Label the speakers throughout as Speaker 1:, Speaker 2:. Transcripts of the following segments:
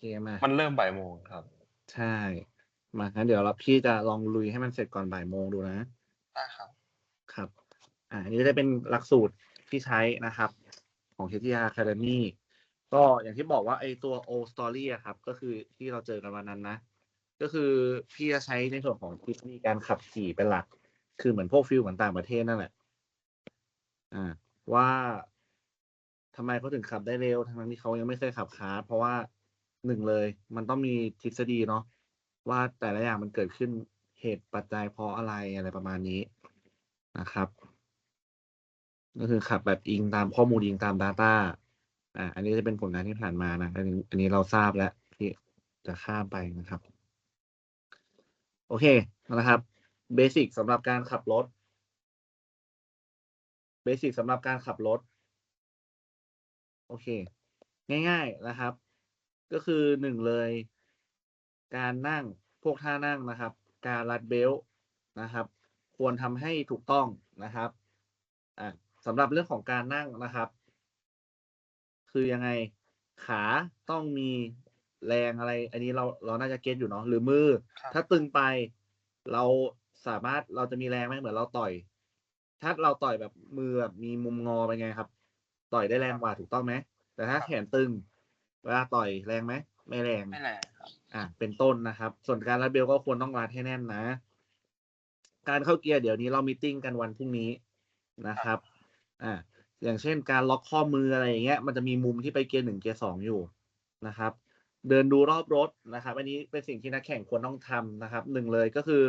Speaker 1: เคมา
Speaker 2: มันเริ่มบ่ายโมงครับ
Speaker 1: ใช่ มางั้นเดี๋ยวเราพี่จะลองลุยให้มันเสร็จก่อนบ่ายโมงดูนะ
Speaker 2: ได้ครับ
Speaker 1: ครับ อ่าอันนี้จะเป็นหลักสูตรที่ใช้นะครับ ของ KTR Academy ก็อย่างที่บอกว่าไอตัว old story อะครับ ก็คือที่เราเจอกันวันนั้นนะ ก็คือพี่จะใช้ในส่วนของทฤษฎีการขับขี่เป็นหลัก คือเหมือนพวกฟิลเหมือนต่างประเทศนั่นแหละ อ่า ว่าทำไมเขาถึงขับได้เร็ว ทั้งที่เขายังไม่เคยขับคาร์ทเพราะว่า หนึ่งเลย มันต้องมีทฤษฎีเนาะว่าแต่ละอย่างมันเกิดขึ้นเหตุปัจจัยเพราะอะไรอะไรประมาณนี้นะครับ ก็คือขับแบบอิงตามข้อมูลอิงตาม Data อ่า อันนี้จะเป็นผลงานที่ผ่านมานะอันนี้อันนี้เราทราบแล้วที่จะข้ามไปนะครับ โอเคนะครับเบสิกสำหรับการขับรถเบสิกสำหรับการขับรถ โอเค ง่าย ๆนะครับ ก็คือหนึ่งเลย การนั่งพวกท่านั่งนะครับ การรัดเบลต์นะครับ ควรทำให้ถูกต้องนะครับอะสำหรับเรื่องของการนั่งนะครับ คือยังไงขาต้องมีแรงอะไร อันนี้เราเราน่าจะเก็ตอยู่เนาะหรือมือ
Speaker 2: ครับ
Speaker 1: ถ้าตึงไปเราสามารถเราจะมีแรงไหมเหมือนเราต่อย ถ้าเราต่อยแบบมือแบบมีมุมงอไปนไงครับ ต่อยได้แรงกว่าถูกต้องไหมแต่ถ้าแขนตึง เวลาต่อยแรงไหมไม่แรง
Speaker 2: ไม่แรงครับ
Speaker 1: อะเป็นต้นนะครับ ส่วนการรัดเบลก็ควรต้องรัดให้แน่นนะ การเข้าเกียร์เดี๋ยวนี้เรามีตติ้งกันวันพรุ่งนี้นะครับ อ่าอย่างเช่นการล็อกข้อมืออะไรอย่างเงี้ย มันจะมีมุมที่ไปเกียร์หนึ่งเกียร์สองอยู่นะครับ เดินดูรอบรถนะครับ อันนี้เป็นสิ่งที่นักแข่งควรต้องทำนะครับหนึ่งเลยก็คือ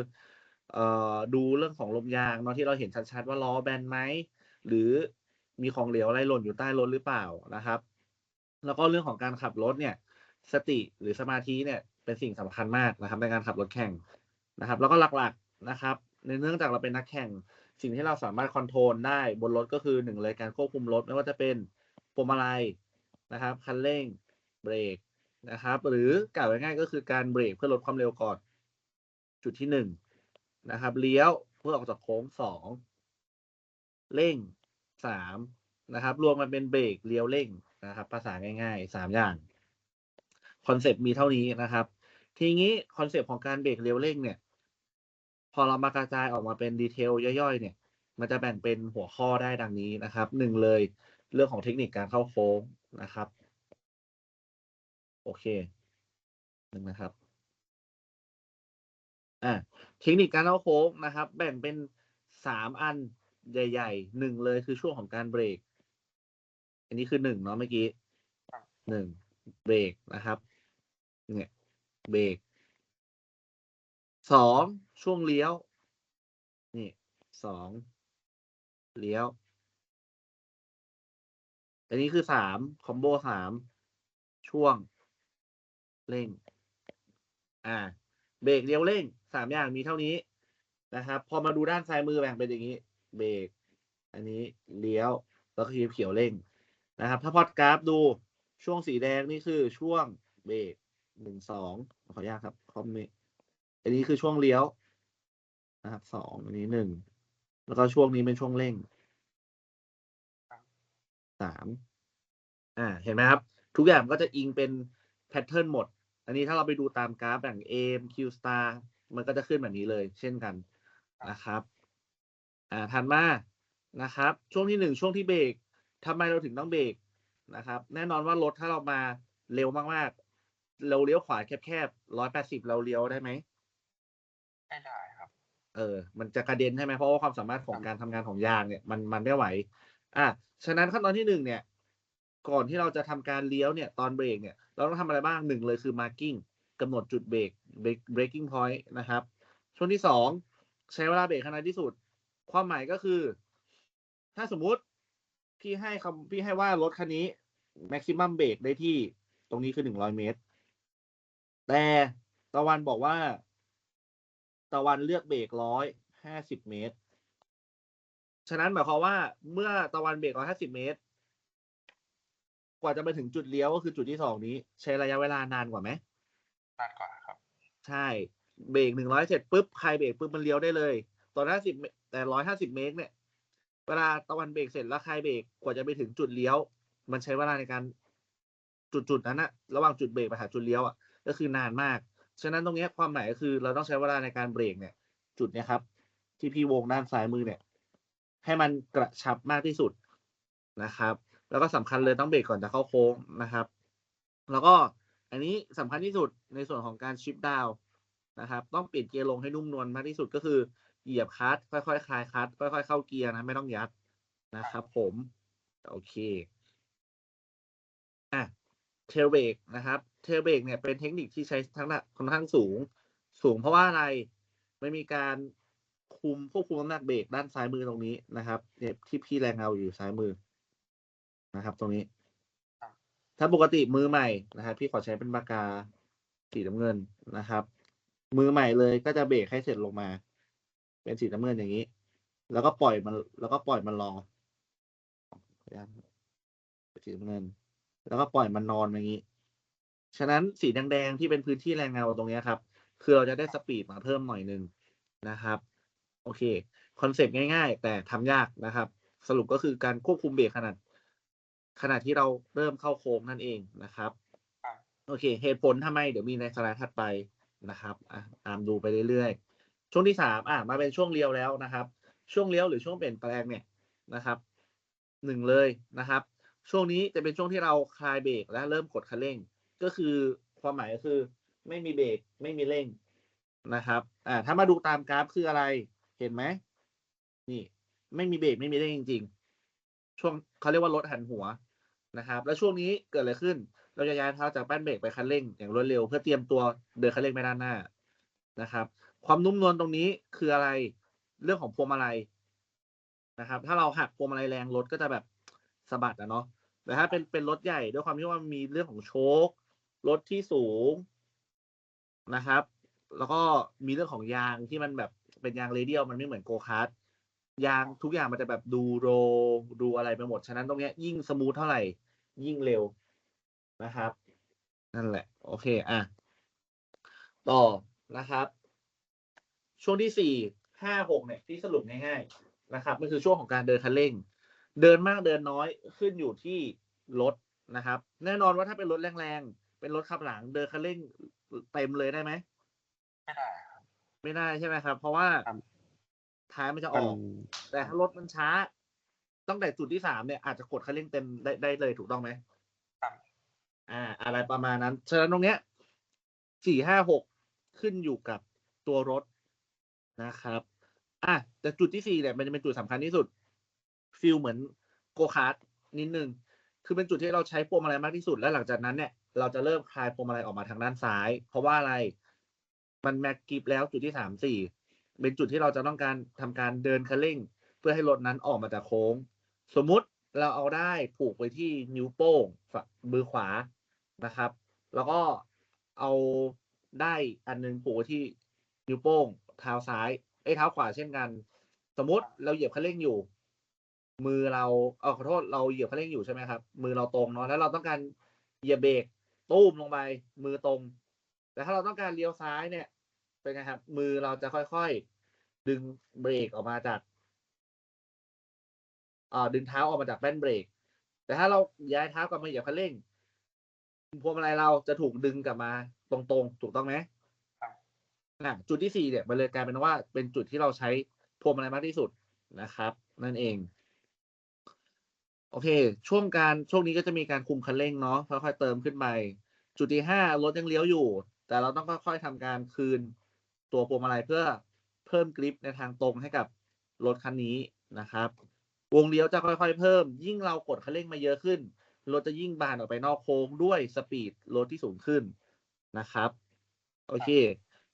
Speaker 1: เอ่อดูเรื่องของลมยางเนาะที่เราเห็นชัดๆว่าล้อแบนไหมหรือมีของเหลวอะไรหล่นอยู่ใต้รถหรือเปล่านะครับ แล้วก็เรื่องของการขับรถเนี่ย สติหรือสมาธิเนี่ยเป็นสิ่งสำคัญมากนะครับ ในการขับรถแข่งนะครับ แล้วก็หลักๆนะครับ ในเนื่องจากเราเป็นนักแข่ง สิ่งที่เราสามารถคอนโทรลได้บนรถก็คือหนึ่งเลยการควบคุมรถไม่ว่าจะเป็นพวงมาลัยนะครับ คันเร่งเบรกนะครับ หรือกล่าวง่ายๆก็คือการเบรกเพื่อลดความเร็วก่อน จุดที่หนึ่งนะครับเลี้ยวเพื่อออกจากโค้งสองเร่งสามนะครับ รวมมันเป็นเบรกเลี้ยวเร่ง นะครับ ภาษาง่ายๆสามอย่างคอนเซปต์มีเท่านี้นะครับ ทีนี้คอนเซปต์ของการเบรกเลี้ยวเร่งเนี่ย พอเรามากระจายออกมาเป็นดีเทลย่อยๆ เนี่ย มันจะแบ่งเป็นหัวข้อได้ดังนี้นะครับหนึ่งเลยเรื่องของเทคนิคการเข้าโค้งนะครับ โอเคหนึ่งนะครับอ่าเทคนิคการเข้าโค้งนะครับ แบ่งเป็นสามอันใหญ่ๆหนึ่งเลยคือช่วงของการเบรก อันนี้คือหนึ่งเนาะเมื่อกี้
Speaker 2: ครับ
Speaker 1: หนึ่งเบรกนะครับ เนี่ยเบรกสองช่วงเลี้ยว นี่สองเลี้ยว อันนี้คือสามคอมโบสามช่วง เร่ง อ่า เบรกเลี้ยวเร่งสามอย่างมีเท่านี้นะครับ พอมาดูด้านซ้ายมือแบ่งเป็นอย่างนี้ เบรกอันนี้เลี้ยวแล้วก็เขียวๆเร่ง นะครับ ถ้าพอดกราฟดูช่วงสีแดงนี่คือช่วงเบรกหนึ่งสองขออนุญาตครับคอมเมอันนี้คือช่วงเลี้ยวนะครับสองอันนี้หนึ่งแล้วก็ช่วงนี้เป็นช่วงเร่งสามอ่าเห็นไหมครับ ทุกอย่างก็จะอิงเป็นแพทเทิร์นหมด อันนี้ถ้าเราไปดูตามกราฟแบ่ง AM Q star มันก็จะขึ้นแบบนี้เลย เช่นกันนะครับ อ่าถัดมานะครับ ช่วงที่หนึ่งช่วงที่เบรก ทำไมเราถึงต้องเบรกนะครับ แน่นอนว่ารถถ้าเรามาเร็วมากๆ เราเลี้ยวขวาแคบๆร้อยแปดสิบเราเลี้ยวได้ไหม
Speaker 2: ไม่ได้ครับ
Speaker 1: เออ มันจะกระเด็นใช่ไหมเพราะว่าความสามารถของการทำงานของยางเนี่ยมันมันไม่ไหว อะฉะนั้นขั้นตอนที่หนึ่งเนี่ย ก่อนที่เราจะทำการเลี้ยวเนี่ย ตอนเบรกเนี่ย เราต้องทำอะไรบ้างหนึ่งเลยคือ marking กำหนดจุดเบรก break- breaking point นะครับ ช่วงที่สองใช้เวลาเบรกขนาดที่สุด ความหมายก็คือ ถ้าสมมุติ พี่ให้คำพี่ให้ว่ารถคันนี้ maximum เบรกได้ที่ตรงนี้คือหนึ่งร้อยเมตร แต่ตะวันบอกว่า ตะวันเลือกเบรกร้อยห้าสิบเมตร ฉะนั้นหมายความว่า เมื่อตะวันเบรกร้อยห้าสิบเมตร กว่าจะไปถึงจุดเลี้ยวก็คือจุดที่สองนี้ ใช้ระยะเวลานานกว่าไหม
Speaker 2: นานกว่าครับ
Speaker 1: ใช่ เบรกหนึ่งร้อยเสร็จปุ๊บใครเบรกปุ๊บมันเลี้ยวได้เลย ตอนห้าสิบแต่ร้อยห้าสิบเมตรเนี่ย เวลาตะวันเบรกเสร็จแล้วใครเบรกกว่าจะไปถึงจุดเลี้ยว มันใช้เวลาในการจุดๆนั้นอะระหว่างจุดเบรกไปหาจุดเลี้ยวอะก็คือนานมาก ฉะนั้นตรงนี้ความหมายก็คือเราต้องใช้เวลาในการเบรกเนี่ย จุดเนี้ยครับ ที่พี่วงด้านซ้ายมือเนี่ย ให้มันกระชับมากที่สุดนะครับ แล้วก็สำคัญเลยต้องเบรกก่อนจะเข้าโค้งนะครับ แล้วก็อันนี้สำคัญที่สุดในส่วนของการชิปดาวนะครับ ต้องเปลี่ยนเกียร์ลงให้นุ่มนวลมากที่สุดก็คือ เหยียบคลัตช์ค่อยๆคลายคลัตช์ค่อยๆเข้าเกียร์นะ ไม่ต้องยัดนะครับผม โอเคอะเทลเบรกนะครับ เทลเบรกเนี่ยเป็นเทคนิคที่ใช้ทั้งหนักค่อนข้างสูง สูงเพราะว่าอะไรไม่มีการคุมควบคุมน้ำหนักเบรกด้านซ้ายมือตรงนี้นะครับเนี่ยที่พี่แรงเงาอยู่ซ้ายมือนะครับ ตรงนี้ ถ้าปกติมือใหม่นะครับ พี่ขอใช้เป็นปากกาสีน้ำเงินนะครับ มือใหม่เลยก็จะเบรกให้เสร็จลงมา เป็นสีน้ำเงินอย่างนี้ แล้วก็ปล่อยมัน แล้วก็ปล่อยมันรอขออนุญาตเป็นสีน้ำเงิน แล้วก็ปล่อยมันนอนอย่างนี้ ฉะนั้นสีแดงๆที่เป็นพื้นที่แรงเงาตรงเนี้ยครับ คือเราจะได้สปีดมาเพิ่มหน่อยหนึ่งนะครับ โอเคคอนเซ็ปต์ง่าย ๆ แต่ทำยากนะครับ สรุปก็คือการควบคุมเบรกขนาดขณะที่เราเริ่มเข้าโค้งนั่นเองนะครับ
Speaker 2: ครับ
Speaker 1: โอเค เหตุผลทำไมเดี๋ยวมีในสไลด์ถัดไปนะครับอะตามดูไปเรื่อยๆ ช่วงที่สามอะมาเป็นช่วงเลี้ยวแล้วนะครับ ช่วงเลี้ยวหรือช่วงเปลี่ยนแปลงเนี่ยนะครับหนึ่งเลยนะครับ ช่วงนี้จะเป็นช่วงที่เราคลายเบรกและเริ่มกดคันเร่ง ก็คือความหมายก็คือ ไม่มีเบรกไม่มีเร่งนะครับอ่าถ้ามาดูตามกราฟคืออะไรเห็นไหมนี่ไม่มีเบรกไม่มีเร่งจริง ๆ ช่วงเขาเรียกว่ารถหันหัวนะครับ แล้วช่วงนี้เกิดอะไรขึ้น เราจะย้ายเท้าจากแป้นเบรกไปคันเร่งอย่างรวดเร็ว เพื่อเตรียมตัวเดินคันเร่งไปด้านหน้านะครับ ความนุ่มนวลตรงนี้คืออะไร เรื่องของพวงมาลัยนะครับ ถ้าเราหักพวงมาลัยแรงรถก็จะแบบสะบัดอะเนาะแต่ถ้าเป็นเป็นรถใหญ่ด้วยความที่ว่ามีเรื่องของโชครถที่สูงนะครับ แล้วก็มีเรื่องของยางที่มันแบบเป็นยางเรเดียลมันไม่เหมือนโกคาร์ทยางทุกอย่างมันจะแบบดูโรดูอะไรไปหมด ฉะนั้นตรงเนี้ยยิ่งสมูทเท่าไหร่ ยิ่งเร็วนะครับ นั่นแหละ โอเค อะ ต่อนะครับ ช่วงที่สี่ห้าหกเนี่ยที่สรุปง่ายๆนะครับมันคือช่วงของการเดินคันเร่ง เดินมากเดินน้อยขึ้นอยู่ที่รถนะครับ แน่นอนว่าถ้าเป็นรถแรงๆ เป็นรถขับหลังเดินคันเร่งเต็มเลยได้ไหม
Speaker 2: ไม่ได้ครับ
Speaker 1: ไม่ได้ใช่ไหมครับ เพราะว่า
Speaker 2: ครับ
Speaker 1: ท้ายมันจะอ
Speaker 2: มัน
Speaker 1: อก แต่ถ้ารถมันช้าตั้งแต่จุดที่สามเนี่ยอาจจะกดคันเร่งเต็มได้ได้เลยถูกต้องไหม
Speaker 2: ครับ
Speaker 1: อ่า อะไรประมาณนั้นฉะนั้นตรงเนี้ยสี่ห้าหกขึ้นอยู่กับตัวรถ นะครับอะแต่จุดที่สี่เนี่ยมันจะเป็นจุดสำคัญที่สุดฟิลเหมือนโกคาร์ดนิดนึงคือเป็นจุดที่เราใช้พวงมาลัยมากที่สุด และหลังจากนั้นเนี่ยเราจะเริ่มคลายพวงมาลัยออกมาทางด้านซ้าย เพราะว่าอะไรมันแม็กกิฟแล้วจุดที่สามสี่เป็นจุดที่เราจะต้องการทำการเดินคันเร่ง เพื่อให้รถนั้นออกมาจากโค้ง สมมุติเราเอาได้ผูกไว้ที่นิ้วโป้งฝั่งมือขวานะครับ แล้วก็เอาได้อันนึงผูกไว้ที่นิ้วโป้ง เท้าซ้ายไอ้ยเท้าขวาเช่นกัน สมมุติเราเหยียบคันเร่งอยู่ มือเราเออขอโทษเราเหยียบคันเร่งอยู่ใช่ไหมครับ มือเราตรงเนาะแล้วเราต้องการเหยียบเบรกตุ้มลงไปมือตรง แต่ถ้าเราต้องการเลี้ยวซ้ายเนี่ย เป็นไงครับ มือเราจะค่อยๆ ดึงเบรกออกมาจากอ่าดึงเท้าออกมาจากแป้นเบรก แต่ถ้าเราย้ายเท้ากลับมาเหยียบคันเร่งพวงมาลัยเราจะถูกดึงกลับมาตรงๆ ถูกต้องไหม
Speaker 2: ครับ
Speaker 1: อะจุดที่สี่เนี่ยมันเลยกลายเป็นว่าเป็นจุดที่เราใช้พวงมาลัยมากที่สุดนะครับ นั่นเอง โอเค ช่วงการช่วงนี้ก็จะมีการคุมคันเร่งเนาะค่อยๆเติมขึ้นไปจุดที่ห้ารถยังเลี้ยวอยู่ แต่เราต้องค่อยๆทำการคืนตัวพวงมาลัยเพื่อเพิ่มกริปในทางตรงให้กับรถคันนี้นะครับ วงเลี้ยวจะค่อยๆ เพิ่ม ยิ่งเรากดคันเร่งมาเยอะขึ้นรถจะยิ่งบานออกไปนอกโค้งด้วยสปีดรถที่สูงขึ้นนะครับ โอเค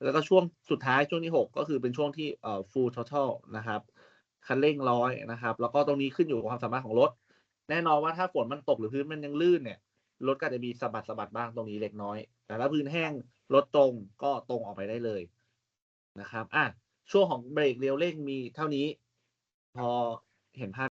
Speaker 1: แล้วก็ช่วงสุดท้ายช่วงที่หกก็คือเป็นช่วงที่เอ่อ full total นะครับ คันเร่งร้อยนะครับ แล้วก็ตรงนี้ขึ้นอยู่กับความสามารถของรถ แน่นอนว่าถ้าฝนมันตกหรือพื้นมันยังลื่นเนี่ยรถก็จจะมีสะบัดสะบัดบ้างตรงนี้เล็กน้อย แต่ถ้าพื้นแห้งรถตรงก็ตรงออกไปได้เลยนะครับอะช่วงของเบรกเลี้ยวเร่งมีเท่านี้ พอเห็นภาพ